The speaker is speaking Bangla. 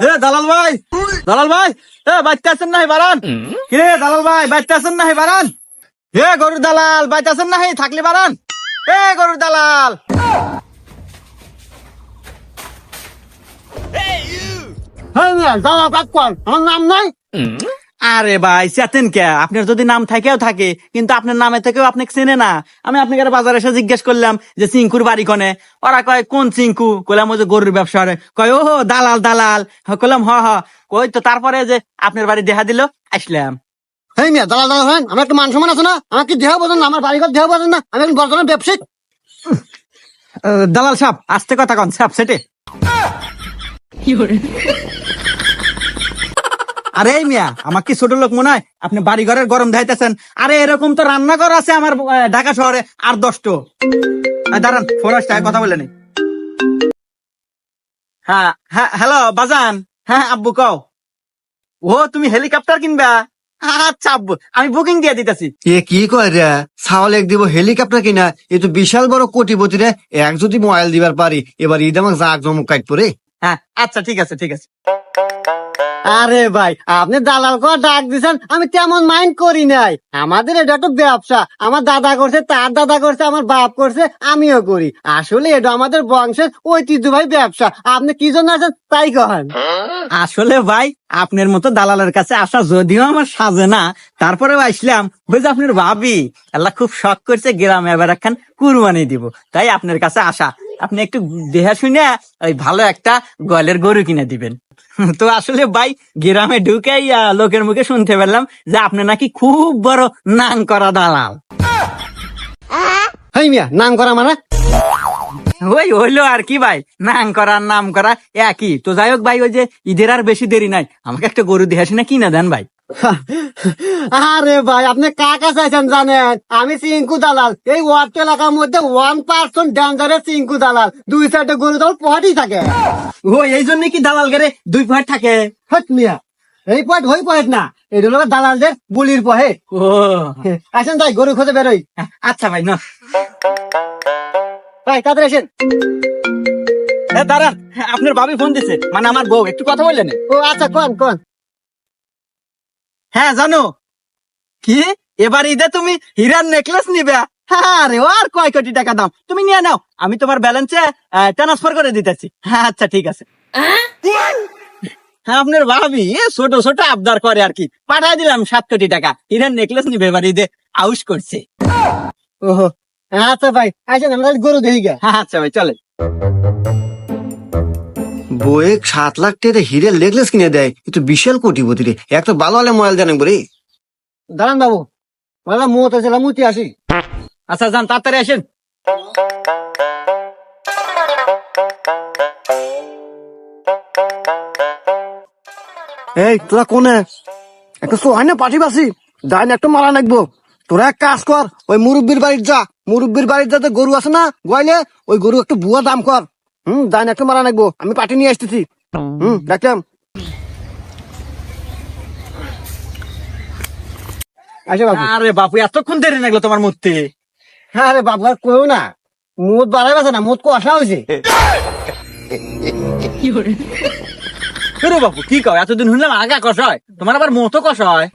এ দালাল ভাই দালাল ভাই এ বাচ্চা আছেন নাহি বারান কিরে দালাল ভাই বাচ্চা আছেন নাহি বারান এ গরুর দালাল বাচ্চা আছেন নাহি থাকলে বারান এ গরুর দালাল হ্যাঁ দালাল কাক আমার নাম নাই আরে ভাই চেতেন কে? আপনার যদি নাম থাকেও থাকে কিন্তু আপনার নামে থেকেও আপনি চেনে না। আমি আপনাকে বাজারে এসে জিজ্ঞেস করলাম যে চিঙ্কুর বাড়ি কনে? ওরা কয় কোন চিঙ্কু? কইলাম ওই যে গরুর ব্যবসা। কয় ও হো, দালাল দালাল। হ, কইলাম হ হ। কই তো তারপরে যে আপনার বাড়ি দেখা দিল আসলাম। হ্যাঁ মিয়া দালাল দালাল হ্যাঁ আমার একটু মান সম্মান আছে না? আমার কি দেহ বোঝেন না? আমার বাড়িঘর দেহ বোঝেন না? আমি একজন বর্তমান ব্যবসায়িক দালাল সাপ আস্তে কথা কন সাপ সেটে। আরে মিয়া আমার কি ছোট লোক মনে হয়? আপনি বাড়ি ঘরের গরম ধাইতেছেন। আরে এরকম তো রান্নাঘর আছে আমার ঢাকা শহরে আর দশটো। দাঁড়ান ফোন আসছে কথা বলে নি হ্যাঁ হ্যাঁ হ্যালো বাজান। হ্যাঁ আব্বু কও। ও তুমি হেলিকপ্টার কিনবা? আচ্ছা আব্বু আমি বুকিং দিয়ে দিতেছি। এ কি কয় রে? এক দিব হেলিকপ্টার কিনা? এ তো বিশাল বড় কোটিপতি রে। এক যদি মোবাইল দিবার পারি এবার ঈদ আমাকে জাগ জমক কাট পরে হ্যাঁ আচ্ছা ঠিক আছে ঠিক আছে। আরে ভাই, আপনি দালাল করে ডাক দিছেন, আমি তেমন মাইন্ড করি নাই। আমাদের এটা তো ব্যবসা। আমার দাদা করছে, তার দাদা করছে, আমার বাপ করছে, আমিও করি। আসলে এটা আমাদের বংশের ঐতিহ্যবাহী ব্যবসা। আপনি কি জন্য আছেন তাই কহেন। আসলে ভাই, আপনার মতো দালালের কাছে আসা যদিও আমার সাজে না, তারপরেও আসলাম বুঝে আপনার ভাবি, আল্লাহ খুব শখ করছে, গ্রামে এবার একখান কুরবানি দিব। তাই আপনার কাছে আসা। আপনি একটু দেহা শুনে ওই ভালো একটা গলের গরু কিনে দিবেন। তো আসলে ভাই গ্রামে ঢুকেই লোকের মুখে শুনতে পেলাম যে আপনি নাকি খুব বড় নাং করা দালাল। হাই মিয়া নাম করা মানে? ওই হইল আর কি ভাই নাং করা নাম করা একই। তো যাই হোক ভাই ওই যে ঈদের আর বেশি দেরি নাই আমাকে একটা গরু দেহা শুনে কিনে দেন ভাই। আরে ভাই আপনি কাকা চাইছেন জানেন? আমি চিঙ্কু দালাল। এই ওয়ার্ড এলাকার মধ্যে ওয়ান পার্সেন্ট ডেঞ্জারের চিঙ্কু দালাল। দুই সাইডে গরু দল পহাটি থাকে। ও এই জন্য কি দালাল গেরে দুই পয়েন্ট থাকে। হট মিয়া। এই পয়েন্ট ওই পয়েন্ট না। এটা হলো দালালদের বুলির পহে ও। আসেন তাই গরু খোঁজে বেরোই। আচ্ছা ভাই না। ভাই তাদের আসেন। হ্যাঁ দাঁড়ান। আপনার ভাবি ফোন দিছে। মানে আমার বউ একটু কথা বললেন? ও আচ্ছা কোন কোন? হ্যাঁ জানো। কি? এবার ঈদে তুমি হীরার নেকলেস নিবে? আরে আর কয় কোটি টাকা দাম? তুমি নিয়ে নাও, আমি তোমার ব্যালেন্সে ট্রান্সফার করে দিতেছি। হ্যাঁ আচ্ছা ঠিক আছে। হ্যাঁ আপনার ভাবি ছোট ছোট আবদার করে আর কি। পাঠাই দিলাম সাত কোটি টাকা। হীরার নেকলেস নিবে এবার ঈদে। আউস করছে। ওহো আচ্ছা ভাই, আসেন, আমরা গরু দেখি গা হ্যাঁ আচ্ছা ভাই চলে বয়ে সাত লাখ টাকা হিরের লেগলেস কিনে দেয়? এ তো বিশাল কোটিপতি রে। এক তো ভালো হলে মোবাইল জানেন বলে। দাঁড়ান বাবু। বললাম মুহূর্তে ছিলাম মুতি আসি। আচ্ছা যান, তাড়াতাড়ি আসেন। এই, তোরা কোনে? একটা সোহাই না পাঠি বাসি ডাইন একটা মারা নাকবো। তোরা এক কাজ কর, ওই মুরব্বীর বাড়ির যা। মুরব্বীর বাড়ির যাতে গরু আছে না, গোয়াইলে, ওই গরু একটু বুয়া দাম কর। হুম ডাইন একটা মারা নাকবো। আমি পাঠি নিয়ে আসতেছি। হুম দেখলাম আচ্ছা বাবু আরে বাপু এতক্ষণ দেরি লাগল তোমার মূর্তি। হ্যাঁ রে বাবু আর কেউ না মুদ বাড়াই বাসে না মুদ কষা হয়েছে আরে বাপু কি কও? এতদিন শুনলাম আগা কষ হয় তোমার আবার মতো কষ হয়।